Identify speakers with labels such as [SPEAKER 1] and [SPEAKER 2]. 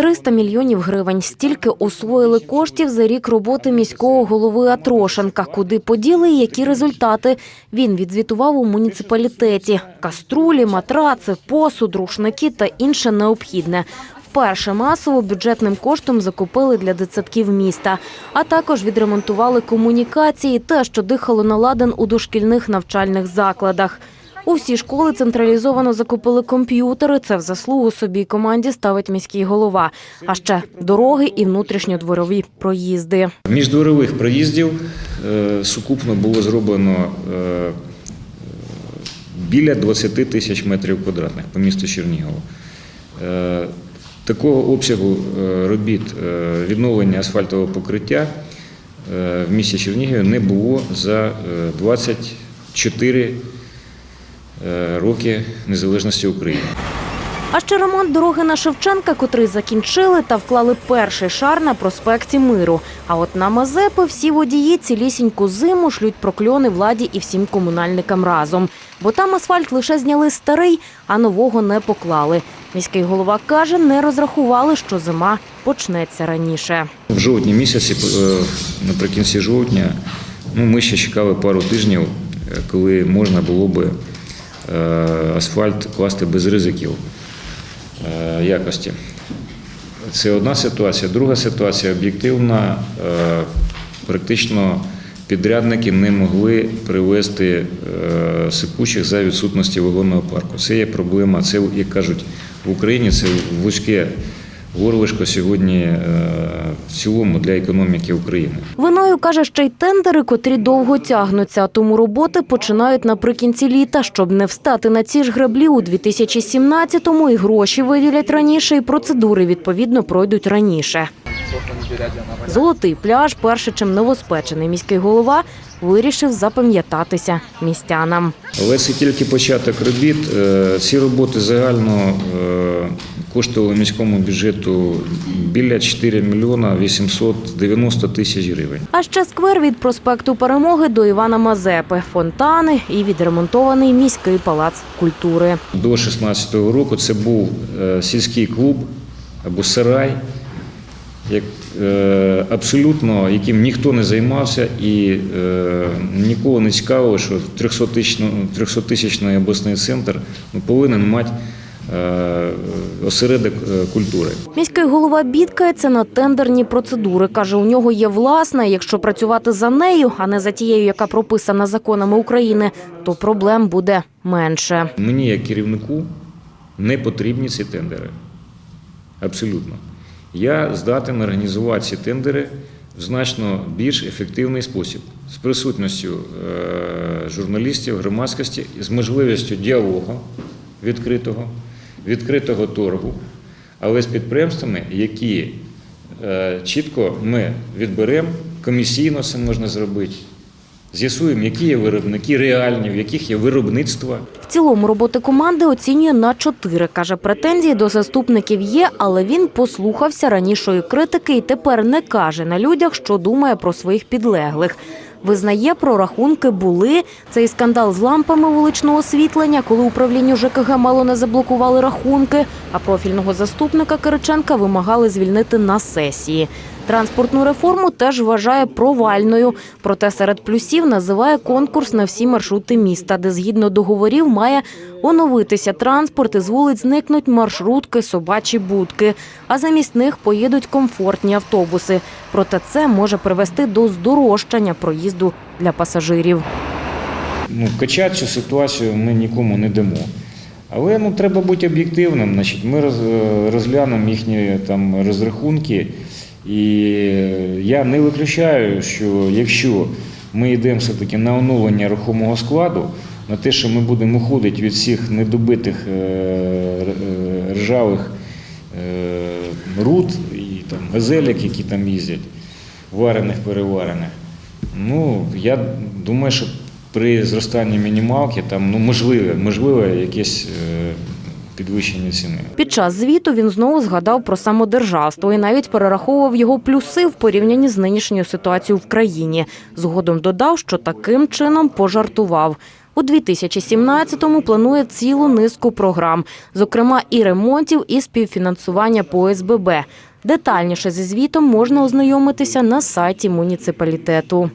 [SPEAKER 1] 300 мільйонів гривень. Стільки освоїли коштів за рік роботи міського голови Атрошенка. Куди поділи і які результати? Він відзвітував у муніципалітеті. Каструлі, матраци, посуд, рушники та інше необхідне. Вперше масово бюджетним коштом закупили для дитсадків міста, а також відремонтували комунікації, те, що дихало на ладан у дошкільних навчальних закладах. У всі школи централізовано закупили комп'ютери. Це в заслугу собі команді ставить міський голова. А ще дороги і внутрішньодворові проїзди.
[SPEAKER 2] Міждворових проїздів е, сукупно було зроблено е, біля 20 тисяч метрів квадратних по місту Чернігово. Е, Такого обсягу робіт відновлення асфальтового покриття в місті Чернігові не було за е, 24 е, роки незалежності України.
[SPEAKER 1] А ще ремонт дороги на Шевченка, котрий закінчили та вклали перший шар на проспекті Миру. А от на Мазепи всі водії цілісіньку зиму шлють прокльони владі і всім комунальникам разом. Бо там асфальт лише зняли старий, а нового не поклали. Міський голова каже, не розрахували, що зима почнеться раніше.
[SPEAKER 2] В жовтні місяці, е, наприкінці жовтня, ну, ми ще чекали пару тижнів, е, коли можна було би е, асфальт класти без ризиків е, якості. Це одна ситуація. Друга ситуація об'єктивна. е, Практично підрядники не могли привезти е, сипучих за відсутності вагонного парку. Це є проблема. Це, як кажуть, в Україні це вузьке горлишко сьогодні е, в цілому для економіки України.
[SPEAKER 1] Виною каже, ще й тендери, котрі довго тягнуться, тому роботи починають наприкінці літа, щоб не встати на ці ж греблі у 2017-му і гроші виділять раніше, і процедури відповідно пройдуть раніше. Золотий пляж, перше чим новоспечений міський голова, вирішив запам'ятатися містянам.
[SPEAKER 2] Але це тільки початок робіт. Е, Ці роботи загально е, коштували міському бюджету біля 4 мільйона 890 тисяч гривень.
[SPEAKER 1] А ще сквер від проспекту Перемоги до Івана Мазепи, фонтани і відремонтований міський палац культури.
[SPEAKER 2] До 2016 року це був е, сільський клуб або сарай, як, е, абсолютно, яким ніхто не займався і е, нікого не цікавило, що 300-тисячний обласний центр ну, повинен мати е, осередок культури.
[SPEAKER 1] Міський голова бідкається на тендерні процедури. Каже, у нього є власна. Якщо працювати за нею, а не за тією, яка прописана законами України, то проблем буде менше.
[SPEAKER 2] Мені, як керівнику, не потрібні ці тендери. Абсолютно. Я здатен організувати ці тендери в значно більш ефективний спосіб з присутністю е, журналістів, громадськості, з можливістю діалогу відкритого, відкритого торгу, але з підприємствами, які е, чітко ми відберемо, комісійно це можна зробити. З'ясуємо, які є виробники реальні, в яких є виробництва.
[SPEAKER 1] В цілому роботи команди оцінює на чотири. Каже, претензії до заступників є, але він послухався ранішої критики і тепер не каже на людях, що думає про своїх підлеглих. Визнає, прорахунки були. Цей скандал з лампами вуличного освітлення, коли управлінню ЖКГ мало не заблокували рахунки, а профільного заступника Кириченка вимагали звільнити на сесії. Транспортну реформу теж вважає провальною. Проте серед плюсів називає конкурс на всі маршрути міста, де згідно договорів має оновитися транспорт і з вулиць зникнуть маршрутки, собачі будки, а замість них поїдуть комфортні автобуси. Проте це може привести до здорожчання проїзду для пасажирів.
[SPEAKER 2] ну, качати цю ситуацію ми нікому не дамо. Але ну, треба бути об'єктивним. Значить, ми е, розглянемо їхні там розрахунки. І я не виключаю, що якщо ми йдемо все-таки на оновлення рухомого складу, на те, що ми будемо уходити від всіх недобитих е, е, ржавих е, руд і там газелек, які там їздять, варених, переварених. Ну, я думаю, що при зростанні мінімалки там ну, можливе, можливе якесь підвищення ціни.
[SPEAKER 1] Під час звіту він знову згадав про самодержавство і навіть перераховував його плюси в порівнянні з нинішньою ситуацією в країні. Згодом додав, що таким чином пожартував. У 2017-му планує цілу низку програм, зокрема і ремонтів, і співфінансування по СББ. Детальніше зі звітом можна ознайомитися на сайті муніципалітету.